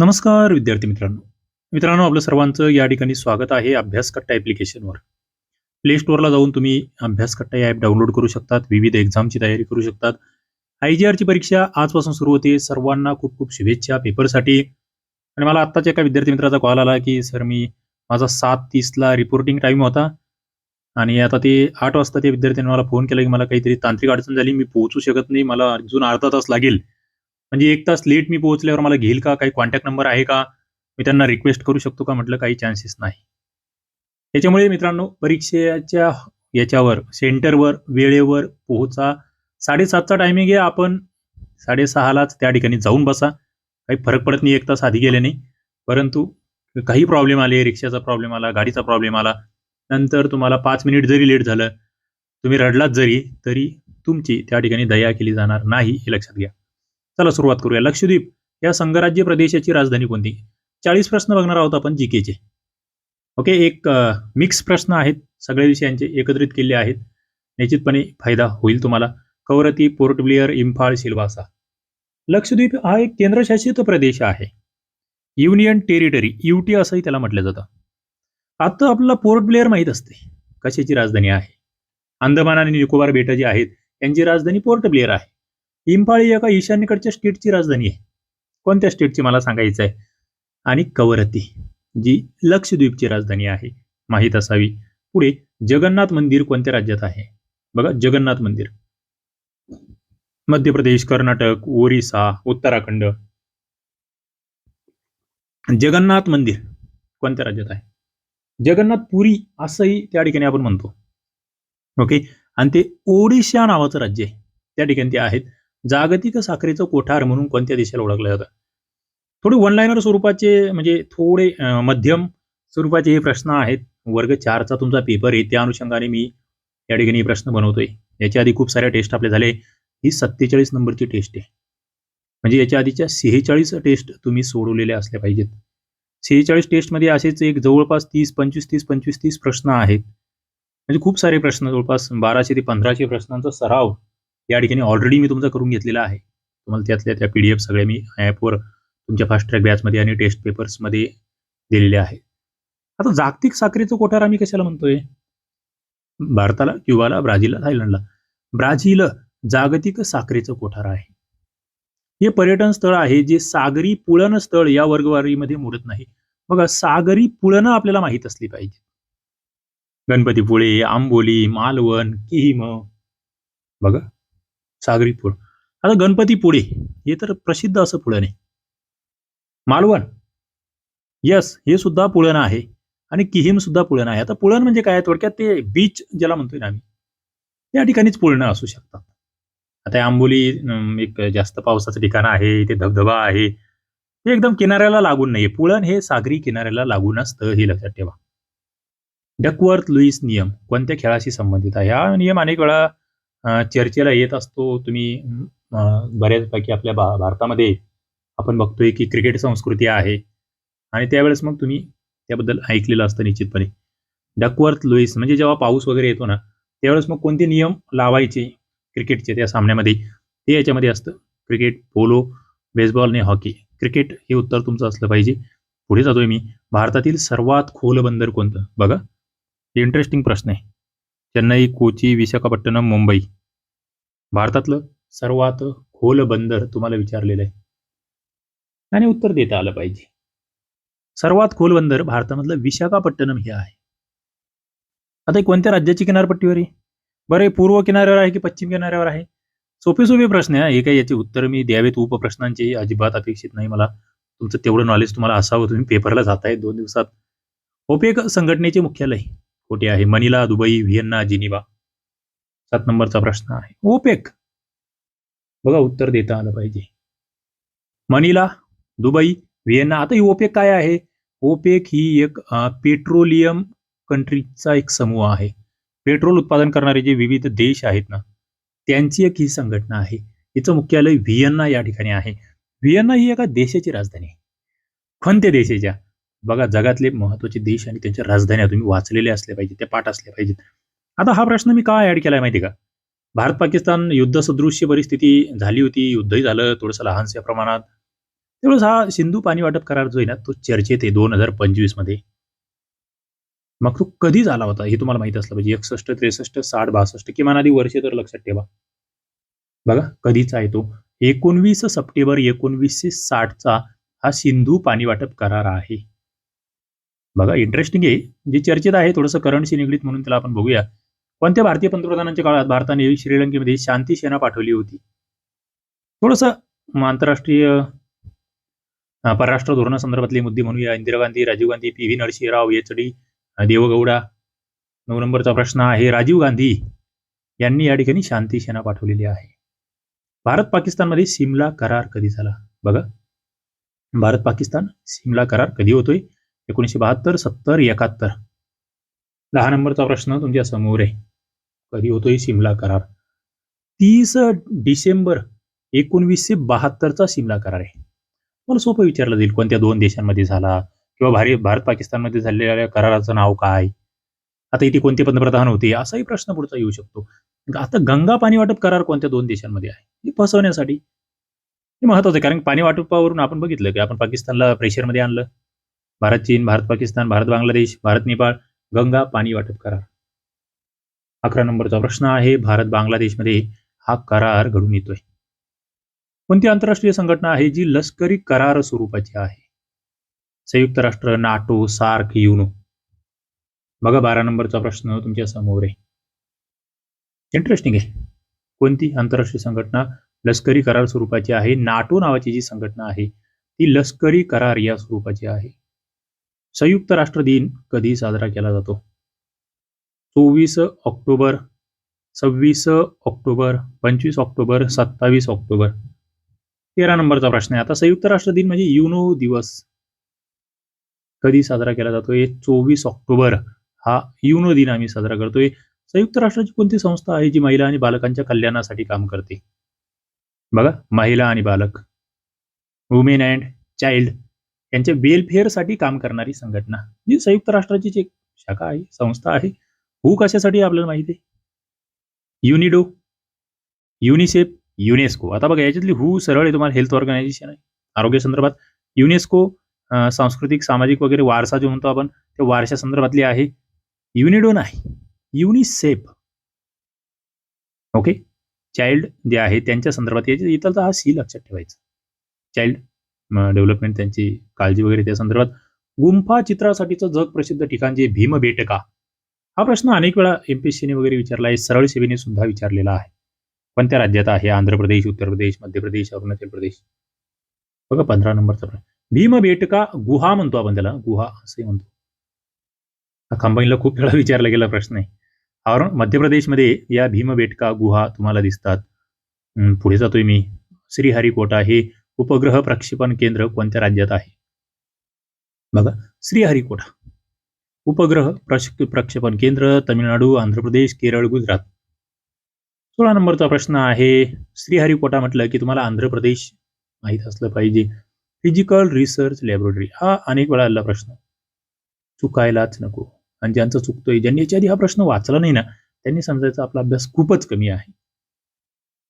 नमस्कार विद्यार्थी मित्रांनो. मित्रांनो आपलं सर्वांचं या ठिकाणी स्वागत आहे अभ्यासकट्टा ॲप्लिकेशनवर प्ले स्टोअरला जाऊन तुम्ही अभ्यासकट्टा या ॲप डाउनलोड करू शकतात विविध एक्झामची तयारी करू शकतात. आय जी आरची परीक्षा आजपासून सुरू होते. सर्वांना खूप खूप शुभेच्छा पेपरसाठी. आणि मला आत्ताच एका विद्यार्थी मित्राचा कॉल आला की सर मी माझा सात तीसला रिपोर्टिंग टाईम होता. आणि आता ते आठ वाजता त्या विद्यार्थ्यांनी मला फोन केला की मला काहीतरी तांत्रिक अडचण झाली. मी पोहोचू शकत नाही. मला अजून अर्धा तास लागेल. म्हणजे एक तास लेट मी पोहोचल्यावर मला घेईल का? काही कॉन्टॅक्ट नंबर आहे का? मी त्यांना रिक्वेस्ट करू शकतो का? म्हटलं काही चान्सेस नाही. त्याच्यामुळे मित्रांनो परीक्षेच्या याच्यावर सेंटरवर वेळेवर पोहोचा. साडेसातचा टायमिंग आहे. आपण साडेसहालाच त्या ठिकाणी जाऊन बसा. काही फरक पडत नाही. एक तास आधी गेले नाही परंतु काही प्रॉब्लेम आले. रिक्षाचा प्रॉब्लेम आला गाडीचा प्रॉब्लेम आला. नंतर तुम्हाला पाच मिनिट जरी लेट झालं तुम्ही रडलात जरी तरी तुमची त्या ठिकाणी दया केली जाणार नाही हे लक्षात घ्या. चला सुरुवात करूया. लक्षद्वीप या संघराज्य प्रदेशाची राजधानी कोणती? चाळीस प्रश्न बघणार आहोत आपण जीकेचे ओके एक मिक्स प्रश्न आहेत. सगळ्या विषयांचे एकत्रित केले आहेत. निश्चितपणे फायदा होईल तुम्हाला. कवरती पोर्ट ब्लेअर इम्फाळ सिल्वासा. लक्षद्वीप हा एक केंद्रशासित प्रदेश आहे. युनियन टेरिटरी युटी असंही त्याला म्हटलं जातं. आता आपल्याला पोर्ट ब्लेअर माहीत असते. कशाची राजधानी आहे? अंदमान आणि निकोबार बेटं जी आहेत त्यांची राजधानी पोर्ट ब्लेअर आहे. इम्फाळ ही एका ईशान्येकडच्या स्टेटची राजधानी आहे. कोणत्या स्टेटची मला सांगायचं आहे आणि कवरती जी लक्षद्वीपची राजधानी आहे. माहीत असावी. पुढे जगन्नाथ मंदिर कोणत्या राज्यात आहे? बघा जगन्नाथ मंदिर. मध्य प्रदेश कर्नाटक ओरिसा उत्तराखंड. जगन्नाथ मंदिर कोणत्या राज्यात आहे? जगन्नाथ पुरी असंही त्या ठिकाणी आपण म्हणतो. ओके? आणि ते ओडिशा नावाचं राज्य आहे. त्या ठिकाणी ते आहेत. जागतिक साखरेचं कोठार म्हणून कोणत्या देशाला ओळखलं जातं? थोडे वन लाईनर स्वरूपाचे म्हणजे थोडे मध्यम स्वरूपाचे हे प्रश्न आहेत. वर्ग चारचा तुमचा पेपर आहे. त्या अनुषंगाने मी या ठिकाणी हे प्रश्न बनवतोय. याच्या आधी खूप साऱ्या टेस्ट आपले झाले. ही सत्तेचाळीस नंबरची टेस्ट आहे. म्हणजे याच्या आधीच्या सेहेचाळीस टेस्ट तुम्ही सोडवलेल्या असल्या पाहिजेत. सेहेचाळीस टेस्टमध्ये असेच एक जवळपास तीस पंचवीस तीस पंचवीस तीस प्रश्न आहेत. म्हणजे खूप सारे प्रश्न जवळपास बाराशे ते पंधराशे प्रश्नांचा सराव या ठिकाणी ऑलरेडी मी तुमचा करून घेतलेला आहे. तुम्हाला त्यातल्या त्या पी डी एफ सगळ्या मी ॲपवर तुमच्या फास्ट ट्रॅक बॅचमध्ये आणि टेस्ट पेपर्समध्ये दिलेले आहे. आता जागतिक साखरेचं कोठार आम्ही कशाला म्हणतोय? भारताला क्युबाला ब्राझीलला थायलंडला. ब्राझील जागतिक साखरेचं कोठार आहे. हे पर्यटन स्थळ आहे जे सागरी पुळण स्थळ या वर्गवारीमध्ये मोडत नाही. बघा सागरी पुळणं आपल्याला माहीत असली पाहिजे. गणपतीपुळे आंबोली मालवण किहिम. बघा. सागरी पुळ आता गणपतीपुळे हे तर प्रसिद्ध असं पुळण आहे मालवण. यस हे सुद्धा पुळण आहे. आणि किहिम सुद्धा पुळण आहे. आता पुळण म्हणजे काय? थोडक्यात ते बीच ज्याला म्हणतोय ना आम्ही. या ठिकाणीच पुळणं असू शकतात. आता आंबोली एक जास्त पावसाचं ठिकाण आहे. इथे धबधबा आहे. हे एकदम किनाऱ्याला लागून नाहीये. पुळण हे सागरी किनाऱ्याला लागून असतं हे लक्षात ठेवा. डकवर्थ लुईस नियम कोणत्या खेळाशी संबंधित आहे? हा नियम अनेक वेळा चर्चेला येत असतो. तुम्ही बऱ्याचपैकी आपल्या भा भारतामध्ये आपण बघतोय की क्रिकेट संस्कृती आहे. आणि त्यावेळेस मग तुम्ही त्याबद्दल ऐकलेलं असतं निश्चितपणे. डकवर्थ लुईस म्हणजे जेव्हा पाऊस वगैरे येतो ना त्यावेळेस मग कोणते नियम लावायचे क्रिकेटचे त्या सामन्यामध्ये? ते याच्यामध्ये असतं. क्रिकेट पोलो बेसबॉल आणि हॉकी. क्रिकेट हे उत्तर तुमचं असलं पाहिजे. पुढे जातोय मी. भारतातील सर्वात खोल बंदर कोणतं? बघा. इंटरेस्टिंग प्रश्न आहे. चेन्नई कोची विशाखापट्टणम मुंबई. भारतातलं सर्वात खोल बंदर तुम्हाला विचारलेलं आहे. आणि उत्तर देता आलं पाहिजे. सर्वात खोल बंदर भारतामधलं विशाखापट्टणम हे आहे. आता कोणत्या राज्याची किनारपट्टीवर आहे? बरं हे पूर्व किनाऱ्यावर आहे की पश्चिम किनाऱ्यावर आहे? सोपे सोपे प्रश्न आहे. हे काही याचे उत्तर मी द्यावेत. उपप्रश्नांचे अजिबात अपेक्षित नाही मला. तुमचं तेवढं नॉलेज तुम्हाला असावं. तुम्ही पेपरला जाताय दोन दिवसात. ओपेक संघटनेचे मुख्यालय. कुठे आहे? Manila Dubai Vienna Geneva. सात नंबरचा प्रश्न आहे. ओपेक. बघा उत्तर देता आलं पाहिजे. Manila Dubai Vienna. आता ही ओपेक काय आहे? ओपेक ही एक पेट्रोलियम कंट्रीचा एक समूह आहे. पेट्रोल उत्पादन करणारे जे विविध देश आहेत ना त्यांची एक ही संघटना आहे. हिचं मुख्यालय व्हिएन्ना या ठिकाणी आहे. व्हिएन्ना ही एका देशाची राजधानी आहे. कोणत्या देशाच्या? बघा जगातले महत्त्वाचे देश आणि त्यांच्या राजधान्या तुम्ही वाचलेले असले पाहिजे त्या पाठ असल्या पाहिजेत. आता हा प्रश्न मी का ऍड केलाय माहिती का? भारत पाकिस्तान युद्ध सदृश्य परिस्थिती झाली होती युद्धही झालं थोडंसं लहानशा प्रमाणात. त्यावेळेस हा सिंधू पाणी वाटप करार जो आहे ना तो चर्चेत आहे दोन हजार पंचवीसमध्ये. मग तो कधी झाला होता हे तुम्हाला माहीत असलं पाहिजे एकसष्ट त्रेसष्ट साठ बासष्ट किमान आधी वर्ष तर लक्षात ठेवा. बघा कधीचा आहे तो? एकोणवीस सप्टेंबर एकोणवीसशे साठचा हा सिंधू पाणी वाटप करार आहे. बघा इंटरेस्टिंग आहे. जे चर्चेत आहे थोडंसं करंटशी निगडीत म्हणून त्याला आपण बघूया. कोणत्या भारतीय पंतप्रधानांच्या काळात भारताने श्रीलंकेमध्ये शांती सेना पाठवली होती? थोडंसं आंतरराष्ट्रीय परराष्ट्र धोरणासंदर्भातले मुद्दे म्हणूया. Indira Gandhi Rajiv Gandhi P V Narasimha Rao H D Deve Gowda. नऊ नंबरचा प्रश्न आहे. राजीव गांधी यांनी या ठिकाणी शांती सेना पाठवलेली आहे. भारत पाकिस्तानमध्ये सिमला करार कधी झाला? बघा. भारत पाकिस्तान सिमला करार कधी होतोय? एकोणीसशे बहात्तर सत्तर एकाहत्तर. दहा नंबरचा प्रश्न तुमच्यासमोर आहे. कधी होतोय सिमला करार? तीस डिसेंबर एकोणवीसशे बहात्तरचा सिमला करार आहे. मला सोपं विचारलं जाईल कोणत्या दोन देशांमध्ये झाला? किंवा भारी भारत पाकिस्तानमध्ये झालेल्या कराराचं नाव काय? आता इथे कोणते पंतप्रधान होते? असाही प्रश्न पुढचा येऊ शकतो. आता गंगा पाणी वाटप करार कोणत्या दोन देशांमध्ये आहे? हे फसवण्यासाठी. हे महत्वाचं आहे कारण पाणी वाटपावरून आपण बघितलं की आपण पाकिस्तानला प्रेशरमध्ये आणलं. भारत चीन भारत पाकिस्तान भारत बांगलादेश भारत नेपाळ गंगा पाणी वाटप करार. अकरा नंबरचा प्रश्न आहे भारत बांगलादेशमध्ये हा करार घडून येतोय. कोणती आंतरराष्ट्रीय संघटना आहे जी लष्करी करार स्वरूपाची आहे? संयुक्त राष्ट्र नाटो सार्क युनो. बघा बारा नंबरचा प्रश्न तुमच्यासमोर आहे. इंटरेस्टिंग आहे. कोणती आंतरराष्ट्रीय संघटना लष्करी करार स्वरूपाची आहे? नाटो नावाची जी संघटना आहे ती लष्करी करार या स्वरूपाची आहे. संयुक्त राष्ट्र दिन कधी साजरा केला जातो? चोवीस ऑक्टोबर सव्वीस ऑक्टोबर पंचवीस ऑक्टोबर सत्तावीस ऑक्टोबर. तेरा नंबरचा प्रश्न आहे. आता संयुक्त राष्ट्र दिन म्हणजे युनो दिवस. कधी साजरा केला जातोय? चोवीस ऑक्टोबर हा युनो दिन आम्ही साजरा करतोय. संयुक्त राष्ट्राची कोणती संस्था आहे जी महिला आणि बालकांच्या कल्याणासाठी काम करते? बघा महिला आणि बालक. वुमेन अँड चाइल्ड यांच्या वेलफेअरसाठी काम करणारी संघटना. ही संयुक्त राष्ट्राची एक शाखा आहे संस्था आहे हू कशासाठी आपल्याला माहिती आहे? युनिडो युनिसेफ युनेस्को आता बघा याच्यातली हू सरळ आहे तुम्हाला हेल्थ ऑर्गनायझेशन आहे. आरोग्य संदर्भात युनेस्को सांस्कृतिक सामाजिक वगैरे वारसा जो म्हणतो आपण त्या वारशा संदर्भातली आहे. युनिडो नाही. युनिसेफ ओके चाइल्ड जे आहे त्यांच्या संदर्भात याच्या इथं हा सी लक्षात ठेवायचं. चाइल्ड डेव्हलपमेंट त्यांची काळजी वगैरे त्या संदर्भात. गुंफा चित्रासाठीचं जग प्रसिद्ध ठिकाण जे भीमबेटका हा प्रश्न अनेक वेळा एमपीएससीने वगैरे विचारला आहे. सरळ सेवेने सुद्धा विचारलेला आहे. कोणत्या राज्यात आहे आंध्र प्रदेश उत्तर प्रदेश मध्य प्रदेश अरुणाचल प्रदेश. बघा पंधरा नंबरचा प्रश्न. भीमबेटका गुहा म्हणतो आपण त्याला. गुहा असे म्हणतो. हा कंबाईनला खूप वेळा विचारला गेला प्रश्न आहे. कारण मध्य प्रदेशमध्ये या भीमबेटका गुहा तुम्हाला दिसतात. पुढे जातोय मी. श्रीहरिकोटा हे उपग्रह प्रक्षेपण केंद्र कोणत्या राज्यात आहे? बघा श्रीहरिकोटा. उपग्रह प्रक्षेपण केंद्र तमिळनाडू आंध्र प्रदेश केरळ गुजरात. सोळा नंबरचा प्रश्न आहे श्रीहरिकोटा म्हटलं की तुम्हाला आंध्र प्रदेश माहीत असलं पाहिजे. फिजिकल रिसर्च लॅबोरेटरी हा अनेक वेळा आला प्रश्न. चुकायलाच नको. आणि ज्यांचं चुकतोय ज्यांनी याच्या आधी हा प्रश्न वाचला नाही ना त्यांनी समजायचा आपला अभ्यास खूपच कमी आहे.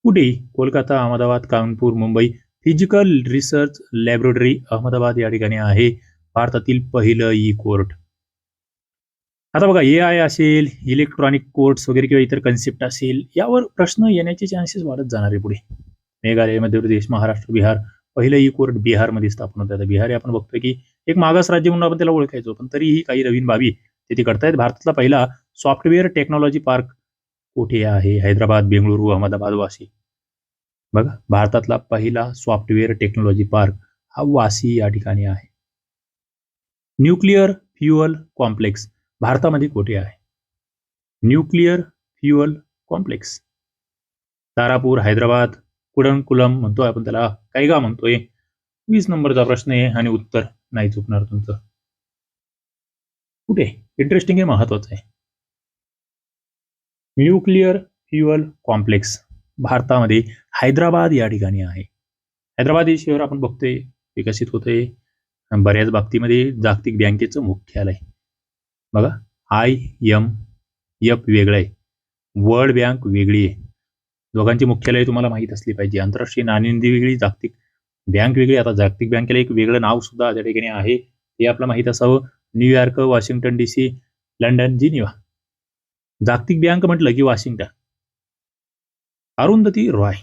कुठेही Kolkata Ahmedabad Kanpur Mumbai physical research laboratory Ahmedabad या ठिकाणी आहे. भारतातील पहिलं ई कोर्ट आता बघा ए आय असेल इलेक्ट्रॉनिक कोर्ट्स वगैरे किंवा इतर कन्सेप्ट असेल यावर प्रश्न येण्याचे चान्सेस वाढत जाणार आहे पुढे. मेघालय मध्य प्रदेश महाराष्ट्र बिहार. पहिलं ई कोर्ट बिहारमध्ये स्थापन होतं. आता बिहार हे आपण बघतोय की एक मागास राज्य म्हणून आपण त्याला ओळखायचो पण तरीही काही नवीन बाबी तिथे करतायत भारतातला पहिला सॉफ्टवेअर टेक्नॉलॉजी पार्क कुठे आहे? हैदराबाद बेंगळुरू अहमदाबाद वाशी बघा भारतातला पहिला सॉफ्टवेअर टेक्नॉलॉजी पार्क हा वासी या ठिकाणी आहे. न्यूक्लिअर फ्युअल कॉम्प्लेक्स भारतामध्ये कुठे आहे? Nuclear fuel complex. Tarapur Hyderabad Kudankulam म्हणतोय आपण त्याला कैगा म्हणतोय. वीस नंबरचा प्रश्न आहे आणि उत्तर नाही चुकणार तुमचं. कुठे? इंटरेस्टिंग आहे महत्वाचं आहे. Nuclear fuel complex. भारतामध्ये हैदराबाद या ठिकाणी आहे. हैदराबाद हे शहर आपण बघतोय विकसित होतंय. बऱ्याच बाबतीमध्ये जागतिक बँकेचं मुख्यालय. बघा आय एम एफ वेगळं आहे. वर्ल्ड बँक वेगळी आहे. दोघांची मुख्यालय तुम्हाला माहीत असली पाहिजे. आंतरराष्ट्रीय नाणेनिधी वेगळी जागतिक बँक वेगळी आता जागतिक बँकेला एक वेगळं नाव सुद्धा त्या ठिकाणी आहे. हे आपलं माहीत असावं. New York Washington D C London Geneva जागतिक बँक म्हटलं की वॉशिंग्टन. अरुंधती रॉय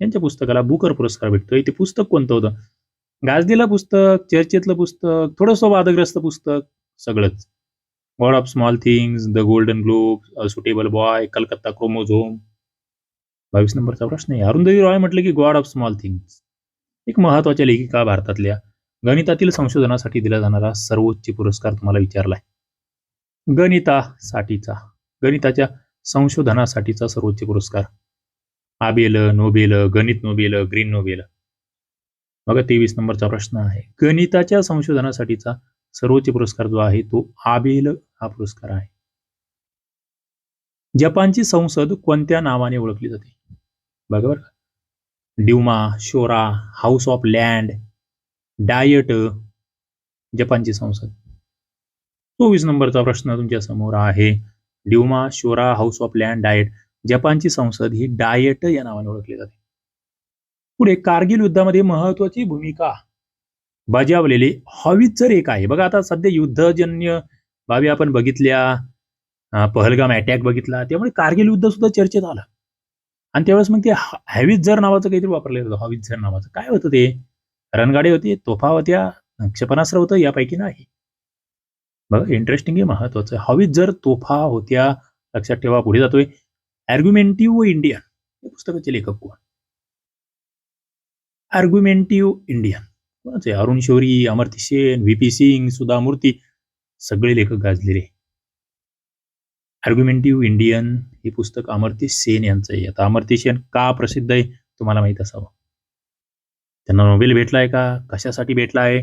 यांच्या पुस्तकाला बुकर पुरस्कार भेटतोय. ते पुस्तक कोणतं होतं? गाजलेलं पुस्तक चर्चेतलं पुस्तक थोडंसं वादग्रस्त पुस्तक सगळंच. God of Small Things the Golden Globe Suitable Boy Calcutta Chromosome बावीस नंबरचा प्रश्न आहे. अरुंधती रॉय म्हटलं की गॉड ऑफ स्मॉल थिंग्स एक महत्त्वाच्या लेखिका भारतातल्या गणितातील संशोधनासाठी दिला जाणारा सर्वोच्च पुरस्कार तुम्हाला विचारलाय. गणितासाठीचा गणिताच्या संशोधनासाठीचा सर्वोच्च पुरस्कार. आबेल नोबेल गणित नोबेल ग्रीन नोबेल. बघा तेवीस नंबरचा प्रश्न आहे. गणिताच्या संशोधनासाठीचा सर्वोच्च पुरस्कार जो आहे तो आबेल हा पुरस्कार आहे. जपानची संसद कोणत्या नावाने ओळखली जाते? बघा बरं Duma Shura house of land Diet जपानची संसद. चोवीस नंबरचा प्रश्न तुमच्यासमोर आहे. Duma Shura house of land Diet. जपानची संसद ही डायट या नावाने ओळखली जाते. पुढे कारगिल युद्धामध्ये महत्वाची भूमिका बजावलेले हॉवित्झर एक आहे. बघा आता सध्या युद्धजन्य बाबी आपण बघितल्या पहलगाम अटॅक बघितला त्यामुळे कारगिल युद्ध सुद्धा चर्चेत आलं. आणि त्यावेळेस मग ते हॅविझर नावाचं काहीतरी वापरलेलं होतं हॉवित्झर नावाचं. काय होतं ते? रणगाडे होते तोफा होत्या क्षेपणास्त्र होतं यापैकी नाही. बघा इंटरेस्टिंग आहे महत्वाचं हॉवित्झर तोफा होत्या लक्षात ठेवा पुढे जातोय. आर्ग्युमेंटिव्ह इंडियन या पुस्तकाचे लेखक कोण? आर्ग्युमेंटिव्ह इंडियन कोणाचे? Arun Shourie Amartya Sen V P Singh Sudha Murty. सगळे लेखक गाजलेले. आर्ग्युमेंटिव्ह इंडियन हे पुस्तक अमर्त्य सेन यांचं आहे. आता अमर्त्य सेन का प्रसिद्ध आहे तुम्हाला माहीत असावं. त्यांना नोबेल भेटलाय का? कशासाठी भेटलाय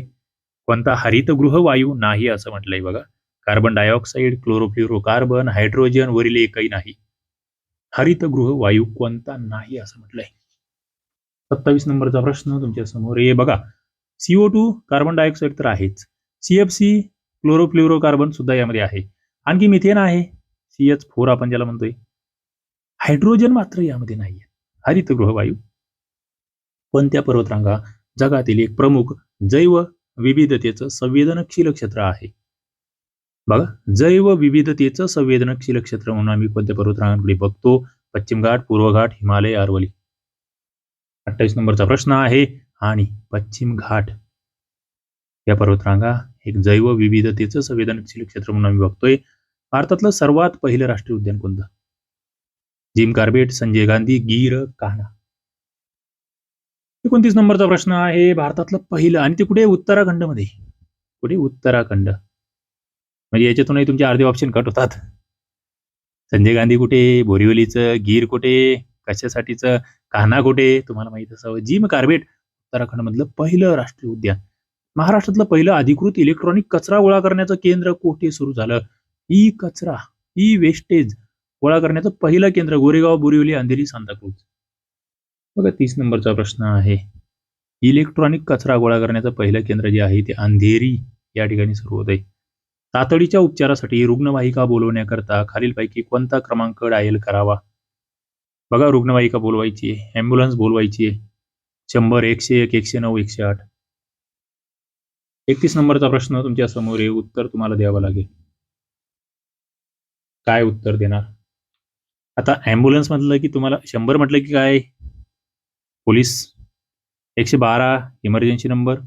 कोणता हरितगृह वायू नाही असं म्हटलंय बघा. कार्बन डायऑक्साईड क्लोरोफ्लोरोकार्बन हायड्रोजन वरील एकही नाही. हरितगृह वायू कोणता नाही असं म्हटलंय. सत्तावीस नंबरचा प्रश्न तुमच्यासमोर हे बघा सीओ टू कार्बन डायऑक्साईड तर आहेच. सीएफसी क्लोरोफ्लोरोकार्बन सुद्धा यामध्ये आहे. आणखी मिथेन आहे. सी एच फोर आपण ज्याला म्हणतोय. हायड्रोजन मात्र यामध्ये नाहीये. हरितगृह वायू. कोणत्या पर्वतरांगा? जगातील एक प्रमुख जैव विविधतेचं संवेदनशील क्षेत्र आहे. बघा जैव विविधतेचं संवेदनशील क्षेत्र म्हणून आम्ही कोणत्या पर्वतरांगांकडे बघतो? पश्चिम घाट पूर्व घाट हिमालय अरवली अठ्ठावीस नंबरचा प्रश्न आहे आणि पश्चिम घाट. या पर्वतरांगा एक जैव विविधतेचं संवेदनशील क्षेत्र म्हणून आम्ही बघतोय. भारतातलं सर्वात पहिलं राष्ट्रीय उद्यान कोणतं? Jim Corbett Sanjay Gandhi Gir Kanha. एकोणतीस नंबरचा प्रश्न आहे भारतातलं पहिलं आणि ते कुठे? उत्तराखंडमध्ये. कुठे? उत्तराखंड. म्हणजे याच्यातूनही तुमचे अर्धे ऑप्शन कट होतात. संजय गांधी कुठे? बोरिवलीचं गीर कुठे? कशासाठीचं? कान्हा कुठे? तुम्हाला माहीत असावं. जिम कार्बेट उत्तराखंड मधलं पहिलं राष्ट्रीय उद्यान. महाराष्ट्रातलं पहिलं अधिकृत इलेक्ट्रॉनिक कचरा गोळा करण्याचं केंद्र कोठे सुरू झालं? ई कचरा ई वेस्टेज गोळा करण्याचं पहिलं केंद्र गोरेगाव बोरिवली अंधेरी सांताक्रूज. बघा तीस नंबरचा प्रश्न आहे. इलेक्ट्रॉनिक कचरा गोळा करण्याचं पहिलं केंद्र जे आहे ते अंधेरी या ठिकाणी सुरू होत आहे तातडीच्या उपचारासाठी रुग्णवाहिका बोलवण्याकरता खालीलपैकी कोणता क्रमांक डायल करावा? बघा रुग्णवाहिका बोलवायची आहे ॲम्ब्युलन्स बोलवायची आहे. शंभर एकशे एक एकशे नऊ एकशे आठ. एकतीस नंबरचा प्रश्न तुमच्यासमोर आहे उत्तर तुम्हाला द्यावं लागेल. काय उत्तर देणार? आता ॲम्ब्युलन्स म्हटलं की तुम्हाला शंभर म्हटलं की काय? पोलीस. एकशे बारा इमर्जन्सी नंबर.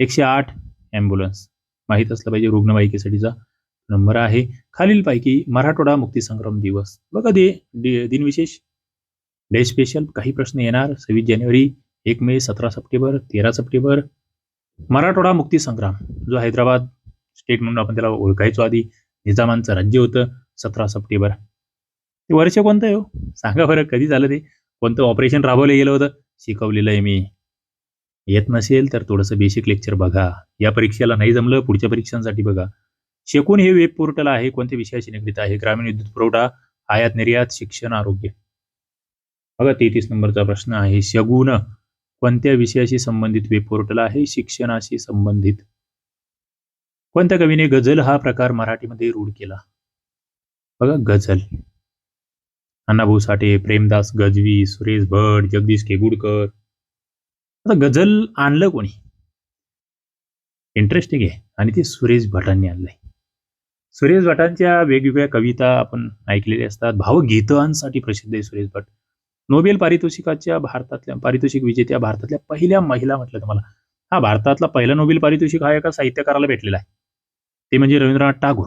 एकशे आठ ॲम्ब्युलन्स. माहीत असलं पाहिजे रुग्णवाहिकेसाठीचा नंबर आहे. खालीलपैकी मराठवाडा मुक्तीसंग्राम दिवस. बघा दे दिनविशेष. डे स्पेशल काही प्रश्न येणार. सव्वीस जानेवारी एक मे सतरा सप्टेंबर तेरा सप्टेंबर. मराठवाडा मुक्तीसंग्राम जो हैदराबाद स्टेट म्हणून आपण त्याला ओळखायचो आधी. निजामांचं राज्य होतं सतरा सप्टेंबर. ते वर्ष कोणतं आहे हो? सांगा बरं कधी झालं ते? कोणतं ऑपरेशन राबवलं गेलं होतं? शिकवलेलं आहे मी. येत नसेल तर थोडंसं बेसिक लेक्चर बघा. या परीक्षेला नाही जमलं पुढच्या परीक्षांसाठी बघा. शेकून हे वेब पोर्टल आहे कोणत्या विषयाशी निगडीत आहे? ग्रामीण विद्युत पुरवठा आयात निर्यात शिक्षण आरोग्य. बघा तेहतीस नंबरचा प्रश्न आहे. शगुन कोणत्या विषयाशी संबंधित वेब पोर्टल आहे? शिक्षणाशी संबंधित. कोणत्या कवीने गझल हा प्रकार मराठीमध्ये रूढ केला? बघा गझल. अण्णाभाऊ साठे प्रेमदास गजवी सुरेश भट जगदीश केगुडकर आता गझल आणलं कोणी? इंटरेस्टिंग आहे. आणि ते सुरेश भटांनी आणलंय. सुरेश भटांच्या वेगवेगळ्या कविता आपण ऐकलेल्या असतात. भावगीतांसाठी प्रसिद्ध आहे सुरेश भट. नोबेल पारितोषिकाच्या भारतातल्या पारितोषिक विजेत्या भारतातल्या पहिल्या महिला म्हटलं तुम्हाला हा भारतातला पहिला नोबेल पारितोषिक हा एका साहित्यकाराला भेटलेला आहे. ते म्हणजे रवींद्रनाथ टागोर.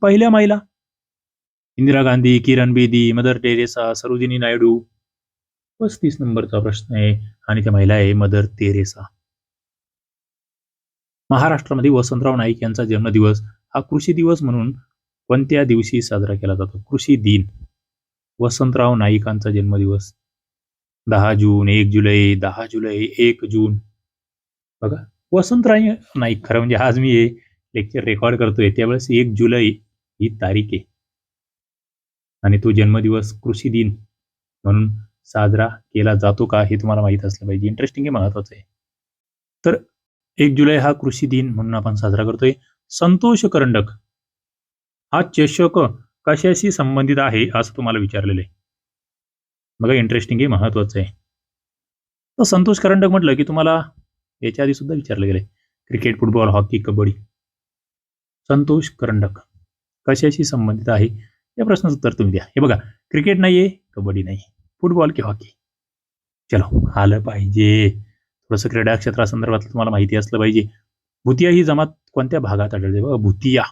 पहिल्या महिला. Indira Gandhi Kiran Bedi Mother Teresa Sarojini Naidu. पस्तीस नंबरचा प्रश्न आहे. आणि त्या महिला आहे मदर तेरेसा. महाराष्ट्रामध्ये वसंतराव नाईक यांचा जन्मदिवस हा कृषी दिवस म्हणून कोणत्या दिवशी साजरा केला जातो. कृषी दिन. वसंतराव नाईकांचा जन्मदिवस. दहा जून एक जुलै दहा जुलै एक जून. बघा वसंतराव नाईक खरं म्हणजे आज मी हे लेक्चर रेकॉर्ड करतोय. त्यावेळेस एक जुलै ही तारीख आहे. आणि तो जन्मदिवस कृषी दिन म्हणून साजरा केला जातो का हे तुम्हाला माहीत असलं पाहिजे. इंटरेस्टिंग हे महत्वाचं आहे. तर एक जुलै हा कृषी दिन म्हणून आपण साजरा करतोय. संतोष करंडक. हा चषक कशाशी संबंधित आहे असं तुम्हाला विचारलेलं आहे. बघा इंटरेस्टिंग हे महत्वाचं आहे. तर संतोष करंडक म्हटलं की तुम्हाला याच्या आधी सुद्धा विचारलं गेलंय. Cricket football hockey kabaddi. Santosh करंडक. कशाशी संबंधित आहे? या प्रश्नाचं उत्तर तुम्ही द्या. हे बघा क्रिकेट नाहीये कबड्डी नाही फुटबॉल की हॉकी. चलो आलं पाहिजे. थोडंसं क्रीडा क्षेत्रासंदर्भातलं तुम्हाला माहिती असलं पाहिजे. भुतिया ही जमात कोणत्या भागात आढळते बघा भुतिया.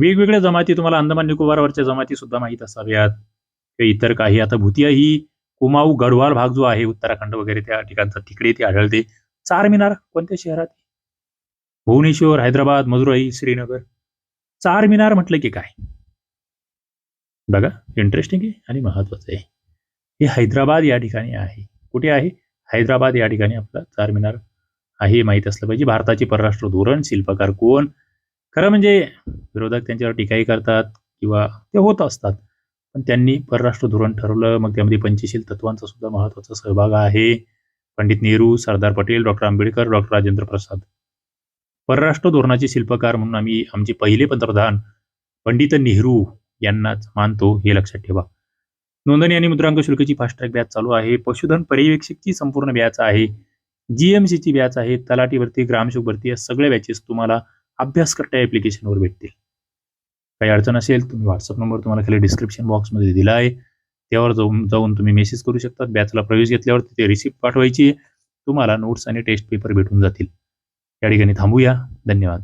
वेगवेगळ्या जमाती तुम्हाला अंदमान निकोबारवरच्या जमाती सुद्धा माहीत असाव्यात. किंवा इतर काही. आता भुतिया ही कुमाऊ गढवाल भाग जो आहे उत्तराखंड वगैरे त्या ठिकाणचा तिकडे ती आढळते. चार मिनार कोणत्या शहरात? भुवनेश्वर हैदराबाद मदुराई श्रीनगर. चार मिनार म्हटलं की काय? बघा इंटरेस्टिंग आहे आणि महत्वाचं आहे. हे हैदराबाद या ठिकाणी आहे. कुठे आहे? हैदराबाद या ठिकाणी आपला चार मिनार आहे माहीत असलं पाहिजे. भारताचे परराष्ट्र धोरण शिल्पकार कोण? खरं म्हणजे विरोधक त्यांच्यावर टीकाही करतात किंवा ते होत असतात. पण त्यांनी परराष्ट्र धोरण ठरवलं मग त्यामध्ये पंचशील तत्वांचा सुद्धा महत्त्वाचा सहभाग आहे. Pandit Nehru Sardar Patel doctor Ambedkar doctor Rajendra Prasad. परराष्ट्र धोरणाचे शिल्पकार म्हणून आम्ही आमचे पहिले पंतप्रधान पंडित नेहरू यांनाच मानतो हे लक्षात ठेवा. नोंदणी आणि मुद्रांक शुल्काची फास्ट्रॅग बॅच चालू आहे. पशुधन पर्यवेक्षकची संपूर्ण बॅच आहे. जीएमसीची बॅच आहे. तलाठी भरती ग्रामशोक भरती या सगळ्या बॅचेस तुम्हाला अभ्यास करता ॲप्लिकेशनवर भेटतील. काही अडचण असेल तुम्ही व्हॉट्सअप नंबर तुम्हाला खाली डिस्क्रिप्शन बॉक्समध्ये दिला आहे. त्यावर जाऊन जाऊन तुम्ही मेसेज करू शकता बॅचला प्रवेश घेतल्यावर तिथे रिसिप्ट पाठवायची. तुम्हाला नोट्स आणि टेस्ट पेपर भेटून जातील. या ठिकाणी थांबूया. धन्यवाद.